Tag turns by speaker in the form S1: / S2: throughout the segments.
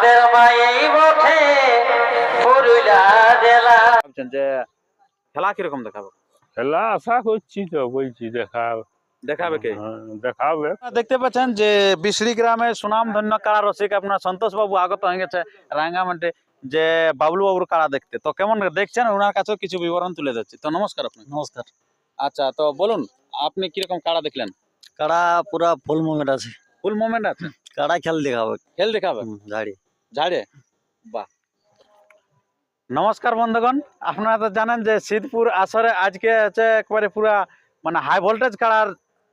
S1: আমাদের জেলা।
S2: যে খেলা কীরকম দেখাবে?
S3: খেলা আশা করছি তো বলছি দেখা
S2: দেখাবে কে?
S3: হ্যাঁ, দেখাবে।
S2: দেখতে পাচ্ছেন যে বিশড়ি গ্রামে সুনাম ধন্য কারা রসিক আপনার সন্তোষ বাবু আগত হয়ে গেছে রাঙ্গামাটি যে বাবলু বাবুর কারা দেখতে। তো কেমন দেখছেন? ওনার কাছেও কিছু বিবরণ তুলে ধরছি। তো নমস্কার আপনাকে।
S4: নমস্কার।
S2: আচ্ছা তো বলুন আপনি কীরকম কারা দেখলেন?
S4: কারা পুরা ফুল মুভমেন্ট আছে।
S2: ফুল মোমেন্ট আছে?
S4: কারা খেল দেখাবে?
S2: খেল দেখাবে?
S4: হুম, ঝাড়ি?
S2: বাহ। নমস্কার বন্ধুগণ, আপনারা তো জানেন যে শীতপুর আসরে আজকে হচ্ছে একবারে পুরা মানে হাই ভোল্টেজ কাড়ার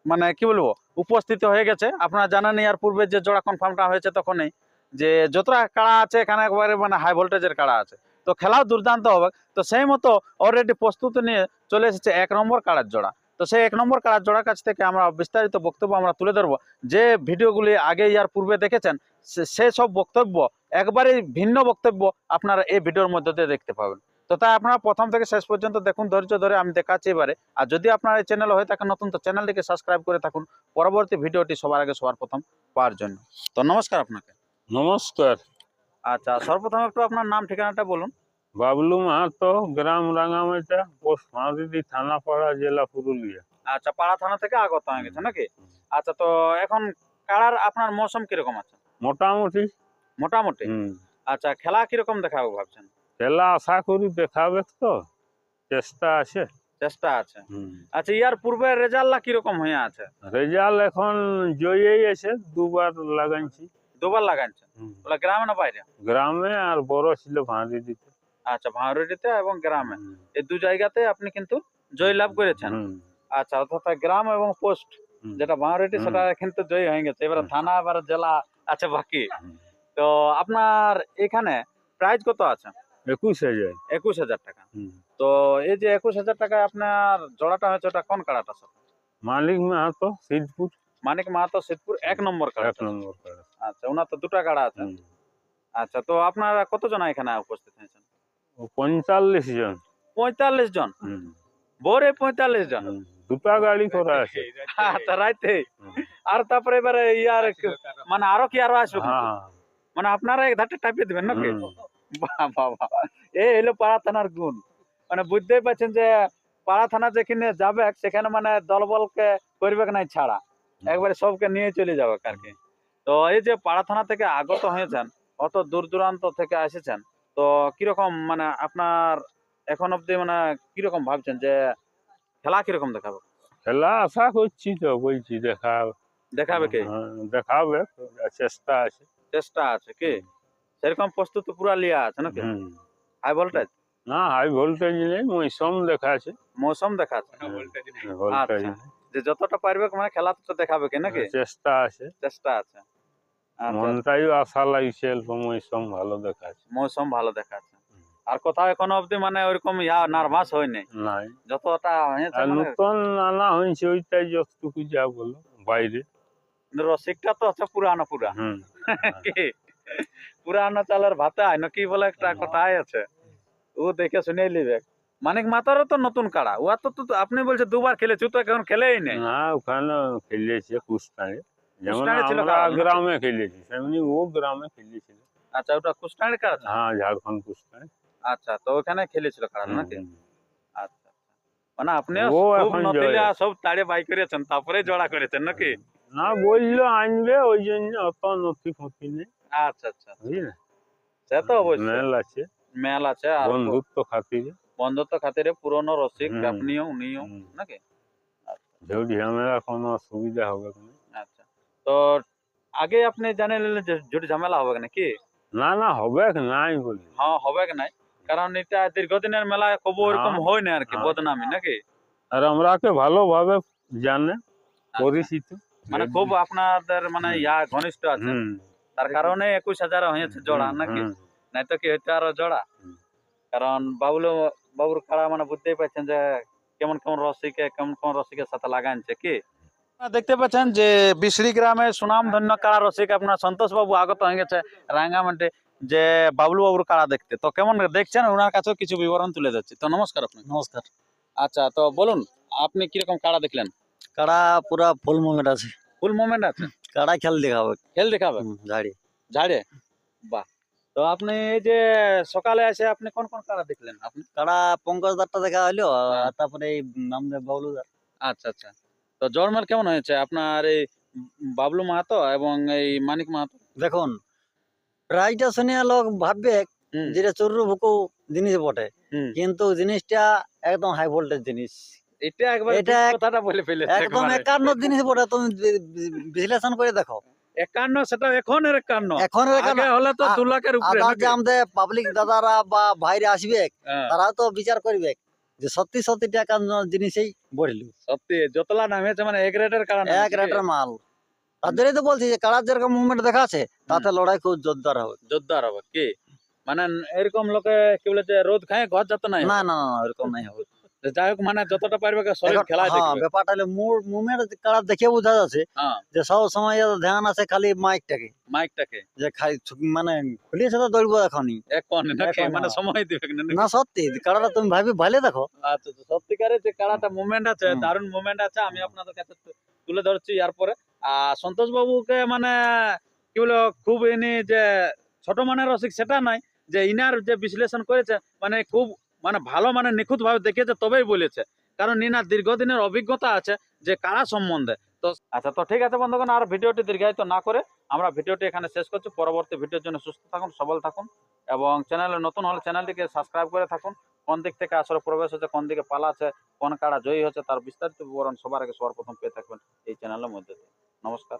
S2: মানে কি বলব, উপস্থিত হয়ে গেছে। আপনারা জানেন ইয়ার পূর্বে যে জোড়া কনফার্মটা হয়েছে তখনই, যে যতটা কাড়া আছে এখানে একবারে মানে হাই ভোল্টেজের কাড়া আছে। তো খেলাও দুর্দান্ত হবে। তো সেই মতো অলরেডি প্রস্তুতি নিয়ে চলে এসেছে এক নম্বর কাড়ার জোড়া। তো সেই এক নম্বর কাড়ার জোড়ার কাছ থেকে আমরা বিস্তারিত বক্তব্য আমরা তুলে ধরবো। যে ভিডিওগুলি আগে ইয়ার পূর্বে দেখেছেন সে সব বক্তব্য একবারে ভিন্ন বক্তব্য আপনারা এই ভিডিওর মধ্যে দিয়ে দেখতে পাবেন। তো তাই আপনারা প্রথম থেকে শেষ পর্যন্ত দেখুন ধৈর্য ধরে আমি দেখাচ্ছি এবারে। আর যদি আপনার এই চ্যানেল হয়ে থাকেন নতুন তো চ্যানেলটিকে সাবস্ক্রাইব করে থাকুন। পরবর্তী ভিডিওটি সবার আগে সবার প্রথম পাওয়ার জন্য। তো নমস্কার আপনাকে।
S3: নমস্কার।
S2: আচ্ছা সর্বপ্রথম একটু আপনার নাম ঠিকানাটা বলুন।
S3: বাবলু মাহাতো গ্রাম রাঙামাটা পোস্ট মারুদি থানাপাড়া জেলা পুরুলিয়া।
S2: আচ্ছা পাড়া থানা থেকে আগত হয়ে গেছে নাকি? আচ্ছা তো এখন কাড়ার আপনার মৌসুম কীরকম আছে?
S3: মোটামুটি
S2: মোটামুটি? আচ্ছা খেলা কীরকম দেখাবো ভাবছেন?
S3: খেলা আশা করি দেখাবে তো চেষ্টা আছে।
S2: চেষ্টা আছে। আচ্ছা ইয়ার পূর্বে রেজাল্টটা কীরকম হয়ে আছে?
S3: রেজাল্ট এখন জয়েই আছে দুবার লাগাইছি।
S2: দুবার লাগাইছেন বলে গ্রামে না বাইরে?
S3: গ্রামে আর বড় ছিল ভাঁড়ি দিতে
S2: আচ্ছা ভাঁড়িতে এবং গ্রামে। এই দু জায়গাতে আপনি কিন্তু জয় লাভ করেছেন। আচ্ছা অর্থাৎ গ্রাম এবং পোস্ট যেটা
S3: হুম।
S2: সেটা কিন্তু জয় হয়ে গেছে। এবার থানা এবার জেলা আছে বাকি। তো আপনার এখানে প্রাইস কত আছে?
S3: একুশ হাজার।
S2: একুশ হাজার টাকা।
S3: হুম।
S2: তো এই যে একুশ হাজার টাকায় আপনার জোড়াটা হয়েছে ওটা কোন কাড়াটা স্যার
S3: মালিক মাহাতো সিদ্ধপুর।
S2: মানিক মাহাতো সিদ্ধপুর এক নম্বর কাড়া
S3: এক নম্বর কাড়া।
S2: আচ্ছা ওনার তো দুটা কাড়া আছে। আচ্ছা তো আপনারা কতজন এখানে উপস্থিত হয়েছেন?
S3: পঁয়তাল্লিশ জন।
S2: পঁয়তাল্লিশ জন?
S3: হুম,
S2: ভোরে পঁয়তাল্লিশ জন।
S3: দুটা গাড়ি করা আছে।
S2: আচ্ছা রাইতে আর তারপরে এবারে ইয়ার মানে আরও কি আরও আসবে
S3: হ্যাঁ
S2: মানে আপনারা এক ধারটা টাইপে দিবেন নাকি? বাহ বাহ। এই হলো পাড়া থানার গুণ। মানে বুঝতেই পারছেন যে পাড়া থানা যেখানে যাবে সেখানে মানে দলবলকে করবে নাই ছাড়া। একবারে সবকে নিয়ে চলে যাবে আর কি তো এই যে পাড়া থানা থেকে আগত হয়েছেন অত দূর দূরান্ত থেকে এসেছেন তো কীরকম মানে আপনার এখন অব্দি মানে কীরকম ভাবছেন যে খেলা কীরকম দেখাবো?
S3: খেলা আশা করছি তো বলছি দেখা
S2: দেখাবে কি?
S3: হ্যাঁ, দেখাবে চেষ্টা আছে।
S2: চেষ্টা আছে কি? সেরকম প্রস্তুতি পুরা লিয়া আছে নাকি। হাই ভোল্টেজ
S3: না হাই ভোল্টেজ নেই মৌসুম দেখা আছে।
S2: মৌসুম দেখাচ্ছে
S3: ভোল্টেজ
S2: আচ্ছা। যে যতটা পারবে মানে খেলা তো দেখাবে কি নাকি?
S3: চেষ্টা আছে।
S2: চেষ্টা আছে। আচ্ছা,
S3: মনটাইও আশা লাগছে অল্প মৌসুম ভালো দেখাচ্ছে
S2: মৌসুম ভালো দেখাচ্ছে আর কোথাও এখনও অবধি মানে ওইরকম ইয়া নার্ভাস হয়নি?
S3: নাই।
S2: যতটা মানে
S3: নতুন আনা হয়েছে ওইটাই যতটুকু যা বলো বাইরে।
S2: রসিকটা তো হচ্ছে পুরানো পুরা কি? পুরানো চালের ভাতে আয় না কি বলে একটা কথাই আছে? ও দেখে শুনে লিবে মানিক মাতারও তো নতুন কাড়া। ও তো আপনি বলছে দুবার খেলেছে তো এখন খেলেই নেই।
S3: না ওখানে খেলেছে কুস্তানে যেমন
S2: ছিল
S3: আমরা গ্রামে খেলেছি তেমনি ও গ্রামে খেলেছিল।
S2: আচ্ছা ওটা কুষ্টানি কাড়া?
S3: হ্যাঁ ঝাড়খণ্ড কুস্তানে
S2: আচ্ছা তো ওখানে খেলেছিল কাড়া নাকি? আচ্ছা মানে আপনি
S3: ও
S2: খুব নতিলা সব তাড়ে বাই করেছেন তারপরে জোড়া করেছেন নাকি?
S3: না বলল আনবে ওই জন্য অত নথি ফতি নেই।
S2: আচ্ছা আচ্ছা
S3: বুঝলে?
S2: সে তো অবশ্যই।
S3: মেল আছে।
S2: মেল আছে আর
S3: বন্ধুত্ব খাতিরে।
S2: বন্ধুত্ব খাতিরে পুরনো রসিক আপনিও উনিও নাকি?
S3: ঝুট ঝামেলা কোনো অসুবিধা হবে
S2: আচ্ছা। তো আগে আপনি জানে নিলেন যে জুট ঝামেলা হবে না কি
S3: না না হবে নাই বলি।
S2: হ্যাঁ হবে কি নাই? কারণ এটা দীর্ঘদিনের মেলা কবু ওরকম
S3: হ্যাঁ।
S2: হয় না আর কি
S3: হ্যাঁ।
S2: বদনামি নাকি?
S3: আর আমরাকে ভালোভাবে জানে পরিচিত।
S2: মানে খুব আপনাদের মানে ইয়া ঘনিষ্ঠ আছে তার কারণে একুশ হাজার হয়েছে জোড়া নাকি? নাই তো কি হইতো আরও জোড়া? কারণ বাবুল বাবুর কাড়া মানে বুঝতেই পারছেন যে কেমন কেমন রসিকে কেমন কেমন রসিকের সাথে লাগাইছে কি? দেখতে পাচ্ছেন যে বিশড়ি গ্রামে সুনাম ধন্য কাড়া রসিক আপনার সন্তোষ বাবু আগত হয়ে গেছে রাঙ্গামাটি যে বাবলু বাবুর কাড়া দেখতে। তো কেমন দেখছেন? ওনার কাছেও কিছু বিবরণ তুলে যাচ্ছি তো নমস্কার আপনি
S4: নমস্কার।
S2: আচ্ছা তো বলুন আপনি কীরকম কাড়া দেখলেন?
S4: কাড়া পুরা ফুল মুভমেন্ট আছে।
S2: ফুল মোমেন্ট আছে?
S4: কাড়া খেল দেখাবে।
S2: খেল দেখাবে?
S4: ঝাড়ি।
S2: ঝাড়ে? বাহ। তো আপনি এই যে সকালে এসে আপনি কোন কোন কাড়া দেখলেন আপনি?
S4: কাড়া পঙ্কজ দারটা দেখা হলো
S2: হ্যাঁ।
S4: আর তারপরে এই নামদেব বাবলু দার।
S2: আচ্ছা আচ্ছা। তো জরমাল কেমন হয়েছে? আপনার এই বাবলু মাহাতো এবং এই মানিক মাহাতো?
S4: দেখুন প্রাইজটা শুনে লোক ভাববে যেটা চুরু ভুকু জিনিস বটে। কিন্তু জিনিসটা একদম হাই ভোল্টেজ জিনিস।
S2: এটা একবার
S4: এটা
S2: কথাটা বলে ফেলে
S4: একদম বটে তুমি বিশ্লেষণ করে দেখো।
S2: একান্ন সেটা এখন এর একান্ন
S4: এখন একান্ন।
S2: আগে হলে তো
S4: আ-
S2: লাখের উপরে
S4: আদার যে আমাদের পাবলিক দাদারা বা ভাইরা আসবে
S2: হ্যাঁ,
S4: তো বিচার করবে যে সত্যি সত্যি টাকা জিনিসেই বড়িল
S2: সত্যি যতলা নামেছে মানে এক রেটের কারণ
S4: এক রেটের মাল। তাদেরই তো বলছি যে কারার যেরকম মুভমেন্ট দেখা আছে তাতে লড়াই খুব জোরদার হবে।
S2: জোরদার হবে কি? মানে এরকম লোকে কি বলে যে রোদ খায় ঘর যত নাই
S4: না না ওরকম নাই হবে।
S2: যাই হোক মানে যতটা পারবে খেলায়
S4: হ্যাঁ ব্যাপারটা হলে দেখে বোঝা যাচ্ছে
S2: হ্যাঁ।
S4: যে সব সময় ধ্যান আছে খালি মাইকটাকে।
S2: মাইকটাকে।
S4: যে খালি ছু- মানে খুলিয়েছে তো দৌড়বো এখনই।
S2: এখন
S4: এখন,
S2: মানে
S4: হ্যাঁ।
S2: সময় দিবে না
S4: সত্যি কারাটা তুমি ভাবি ভালো দেখো।
S2: আচ্ছা যে কারাটা মুভমেন্ট আছে। দারুণ মুভমেন্ট আছে আমি আপনাদের কাছে তুলে ধরছি এরপরে আর সন্তোষ বাবুকে মানে কি বলে খুব ইনি যে ছোট মানের রসিক সেটা নাই। যে ইনার যে বিশ্লেষণ করেছে মানে খুব মানে ভালো মানে নিখুঁত ভাবে দেখেছে তবেই বলেছে। কারণ ইনার দীর্ঘদিনের অভিজ্ঞতা আছে যে কারা সম্বন্ধে। তো আচ্ছা তো ঠিক আছে বন্ধুগণ, আর ভিডিওটি দীর্ঘায়িত না করে আমরা ভিডিওটি এখানে শেষ করছি। পরবর্তী ভিডিওর জন্য সুস্থ থাকুন, সবল থাকুন এবং চ্যানেলে নতুন হলে চ্যানেলটিকে সাবস্ক্রাইব করে থাকুন। কোন দিক থেকে আসলে প্রবেশ হচ্ছে কোন দিকে পালা আছে, কোন কাড়া জয়ী হচ্ছে তার বিস্তারিত বিবরণ সবার আগে সবার প্রথম পেয়ে থাকবেন এই চ্যানেলের মধ্যে। নমস্কার।